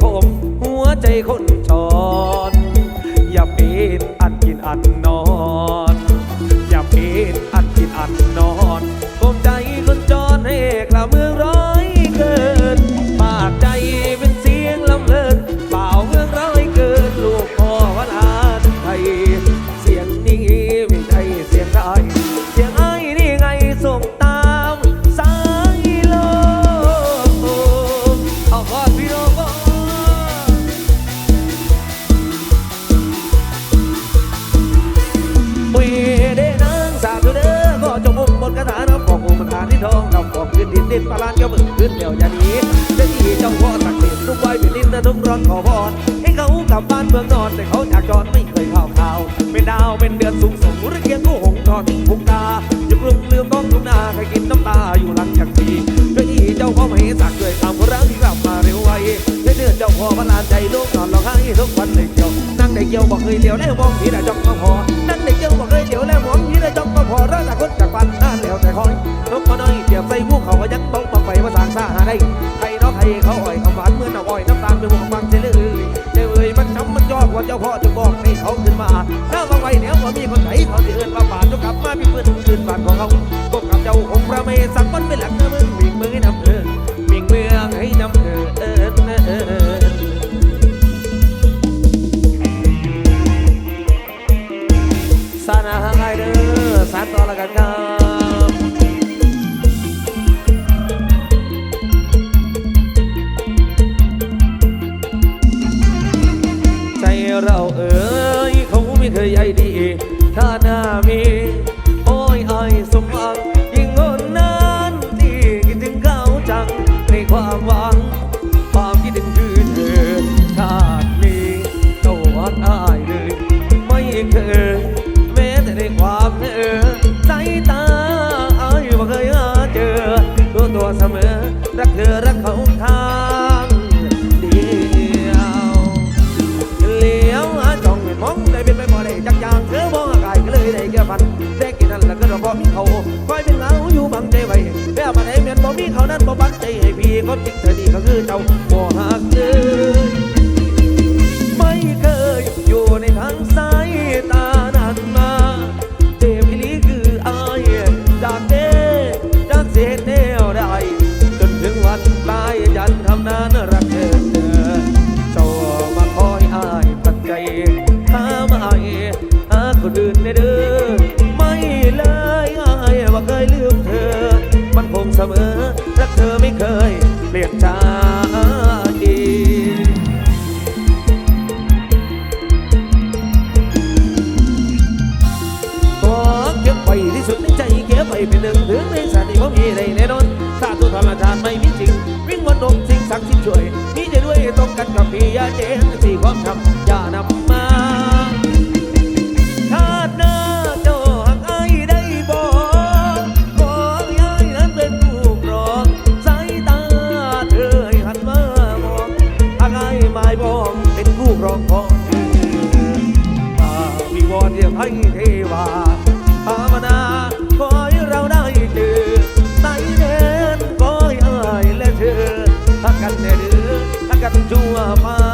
คม หัวใจคนชอ ดินปลานก็มึงขึ้นเดียวยานี้จะดีเจ้าพ่อสักดิ์ทุกใบเป็นดินนะทุกร้อนขอพรให้เขากลับบ้านเมืองนอนแต่เขาจากจอดไม่เคยข่าวข่าวเป็นดาวเป็นเดือนสูงส่งรุ่เกียงก็หงทอดพุงตาอย่าปลุกลืมต้องทุ่งนาใครกินน้ำตาอยู่หลังจากปีจะดีเจ้าพ่อมเหสักด้วยตามคนรักที่กลับมาเร็วไว้เดือนเจ้าพ่อพลานใจลูกนอนร้องไห้ทุกวันเลยเดียวนั่งในเกี่ยวบอกเคยเดียวได้มองผีแต่จ้องมองหอนั่งใน เขาอ่อยเขาหวานเมื่อน้าอ่อยน้ำตาลไปวงฟังเฉลยเฉลยมันช้ำมันยอกว่าเจ้าพ่อจะบอกให้เขาขึ้นมาถ้ามาไว้แล้วว่ามีคนไหนเขาสิเอิญว่าป่าจะกลับมามีเพื่อนคืนบาดของเขา ใจให้พี่เขาติดเธอดีเขาคือเจ้าโอ้ เป็นหนึ่งถึงในสถาติผมมีในแน่นอนสาธุธรรมชาติไม่มีจริงวิ่งวนนมสิ่งสักดิ์สิทช่วยมีจะด้วยตรงกันกับพี่ยาเจนสี่ความทำ กันทั่วฟ้